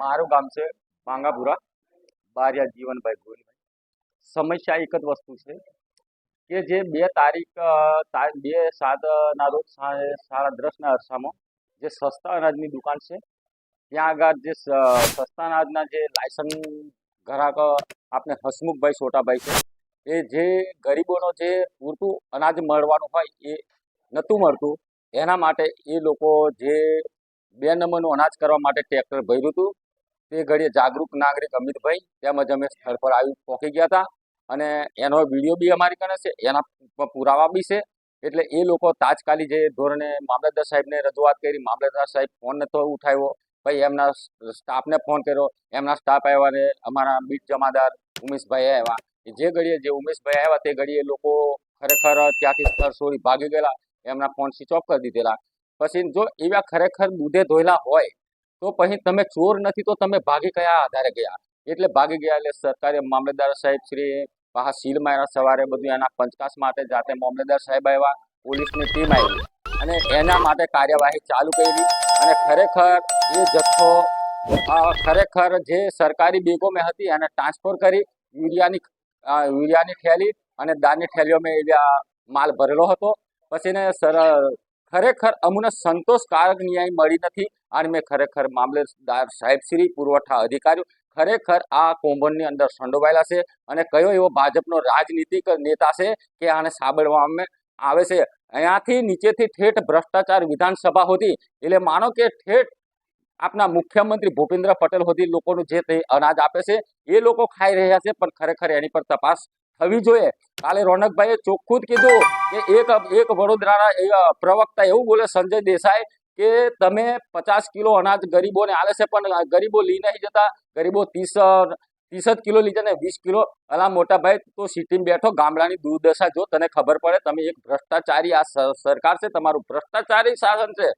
મારું ગામ છે માંગાપુરા, બારિયા જીવનભાઈ ગોરીભાઈ સમસ્યા એક જ વસ્તુ છે કે જે બે તારીખ બે સાત ના રોજ સાડા દસના અરસામાં જે સસ્તા અનાજની દુકાન છે, ત્યાં આગળ જે સસ્તા અનાજના જે લાયસન્સ ગ્રાહક આપણે હસમુખભાઈ છોટાભાઈ છે, એ જે ગરીબોનો જે પૂરતું અનાજ મળવાનું હોય એ નહોતું મળતું, એના માટે એ લોકો જે બે નંબરનું અનાજ કરવા માટે ટ્રેક્ટર ભર્યું હતું તે ઘડીએ જાગૃત નાગરિક અમિતભાઈ તેમજ અમે સ્થળ પર આવી પહોંચી ગયા હતા. અને એનો વીડિયો બી અમારી કને છે, એના પુરાવા બી છે. એટલે એ લોકો તાજકાલી જે ધોરણે મામલતદાર સાહેબને રજૂઆત કરી, મામલતદાર સાહેબ ફોન નતો ઉઠાવ્યો. ભાઈ, એમના સ્ટાફને ફોન કર્યો. એમના સ્ટાફ આવ્યા ને અમારા બીટ જમાદાર ઉમેશભાઈ આવ્યા. જે ઘડીએ જે ઉમેશભાઈ આવ્યા, તે ઘડીએ લોકો ખરેખર ત્યાંથી સ્થળ છોડી ભાગી ગયેલા. એમના ફોન સ્વિચ ઓફ કરી દીધેલા. પછી જો એવા ખરેખર દૂધે ધોયેલા હોય તો પછી તમે ચોર નથી તો તમે ભાગી કયા આધારે ગયા? એટલે ભાગી ગયા એટલે સરકારે મામલતદાર સાહેબ શ્રી પાછા સીલ માર્યા સવારે બધું એના પંચકાશ માટે જાતે મામલતદાર સાહેબ આવ્યા, પોલીસની ટીમ આવી અને એના માટે કાર્યવાહી ચાલુ કરી અને ખરેખર એ જથ્થો ખરેખર જે સરકારી બેગોમાં હતી એને ટ્રાન્સફર કરી, યુરિયાની યુરિયાની થેલી અને દાળની થેલીઓમાં એ માલ ભરેલો હતો. પછી ને સર, ખરેખર અમને સંતોષકારક ન્યાય મળી નથી. અને મેં ખરેખર મામલતદાર સાહેબશ્રી પુરવઠા અધિકારીઓ ખરેખર આ કૌભાંડની અંદર સંડોવાયેલા છે અને કયો એવો ભાજપનો રાજનીતિક નેતા છે કે આને સાંભળવામાં આવે છે. અહીંયાથી નીચેથી ઠેઠ ભ્રષ્ટાચાર વિધાનસભા હતી એટલે માનો કે ઠેઠ આપના મુખ્યમંત્રી ભૂપેન્દ્ર પટેલ હોતી લોકોનું જે તે અનાજ આપે છે, એ લોકો ખાઈ રહ્યા છે, પણ ખરેખર એની પર તપાસ થવી જોઈએ. કાલે રોનકભાઈએ ચોખ્ખું જ કીધું કે એક એક વડોદરાના પ્રવક્તા એવું બોલે, સંજય દેસાઈ કે તમે પચાસ કિલો અનાજ ગરીબોને આલે છે, પણ ગરીબો લઈ નહીં જતા. ગરીબો ત્રીસ ત્રીસ જ કિલો લીધા ને વીસ કિલો. અલા મોટા ભાઈ, તો સિટીમાં બેઠો, ગામડાની દુર્દશા જો, તને ખબર પડે, તમે એક ભ્રષ્ટાચારી, આ સરકાર છે, તમારું ભ્રષ્ટાચારી શાસન છે.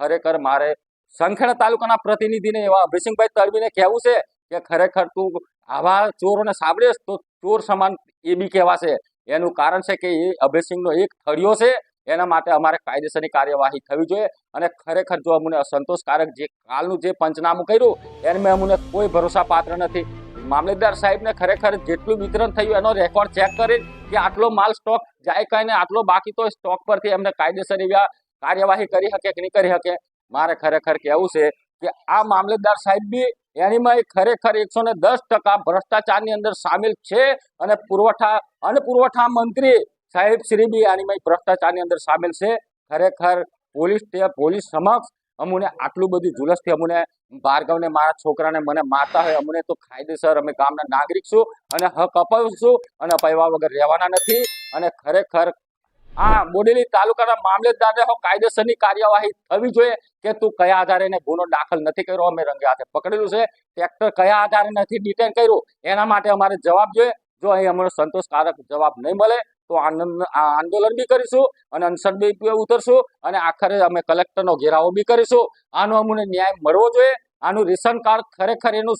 ખરેખર મારે સંખેડા તાલુકાના પ્રતિનિધિને એવા અભિસિંહભાઈ તળવીને કહેવું છે કે ખરેખર તું આવા ચોરોને સાંભળીશ તો ચોર સમાન એ બી કહેવાશે. એનું કારણ છે કે એ અભયસિંહનો એક થળિયો છે. એના માટે અમારે કાયદેસરની કાર્યવાહી થવી જોઈએ અને ખરેખર જો અમને અસંતોષકારક જે કાલનું જે પંચનામું કર્યું, એને અમને કોઈ ભરોસા પાત્ર નથી. મામલતદાર સાહેબને ખરેખર જેટલું વિતરણ થયું એનો રેકોર્ડ ચેક કરી કે આટલો માલ સ્ટોક જાય કહીને આટલો બાકી તો સ્ટોક પરથી એમને કાયદેસર એવી કાર્યવાહી કરી શકે કે નહીં કરી શકે? મારે ખરેખર કહેવું છે કે આ મામલતદાર સાહેબ બી એનીમાં ખરેખર એકસો ને દસ ટકા ભ્રષ્ટાચારની અંદર સામેલ છે અને પુરવઠા અને પુરવઠા મંત્રી સાહેબ, શ્રી બી આનીમાં ભ્રષ્ટાચારની અંદર સામેલ છે. ખરેખર પોલીસ તે- પોલીસ સમક્ષ અમને આટલું બધું જુલસથી અમને ભાર્ગવને, મારા છોકરાને મને મારતા હોય, અમને તો કાયદેસર અમે ગામના નાગરિક છું અને હક અપાવીશું અને અપાવ્યા વગર રહેવાના નથી. અને ખરેખર આ બોડેલી તાલુકાના મામલતદારને હો કાયદેસરની કાર્યવાહી થવી જોઈએ કે તું કયા આધારે ગુનો દાખલ નથી કર્યો? અમે રંગે હાથે પકડેલું છે. ટ્રેક્ટર કયા આધારે નથી ડિટેન કર્યું? એના માટે અમારે જવાબ જોઈએ. જો અહીં અમને સંતોષકારક જવાબ નહીં મળે તો આનંદ આંદોલન બી કરીશું અને અનશન બી ઉતરશું અને આખરે અમે કલેક્ટરનો ઘેરાવો બી કરીશું. આનો અમને ન્યાય મળવો જોઈએ. આનું રેશન કાર્ડ ખરેખર એનું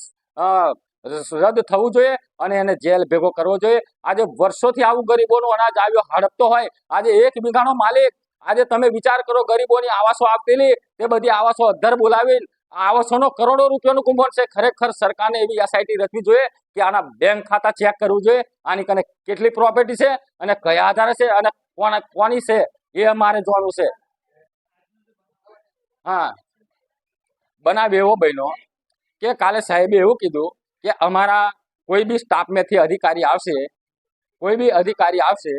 રદ થવું જોઈએ અને એને જેલ ભેગો કરવો જોઈએ. આજે વર્ષોથી આવું ગરીબોનું અનાજ આવ્યો, હડપતો હોય. આજે એક વીઘાનો માલિક, આજે તમે વિચાર કરો ગરીબોની આવાસો આપેલી, તે બધી આવાસો અધ્ધર બોલાવી આવાસોનો કરોડો રૂપિયાનું કુંભણ છે. ખરેખર સરકારને એવી એસઆઈટી રચવી જોઈએ કે આના બેંક ખાતા ચેક કરવું જોઈએ. આની કને કેટલી પ્રોપર્ટી છે અને કયા આધારે છે અને કોના કોની છે એ અમારે જોવાનું છે. હા. બનાવ એવો બન્યો કે કાલે સાહેબે એવું કીધું કે અમારા કોઈ બી સ્ટાફમાંથી અધિકારી આવશે, કોઈ બી અધિકારી આવશે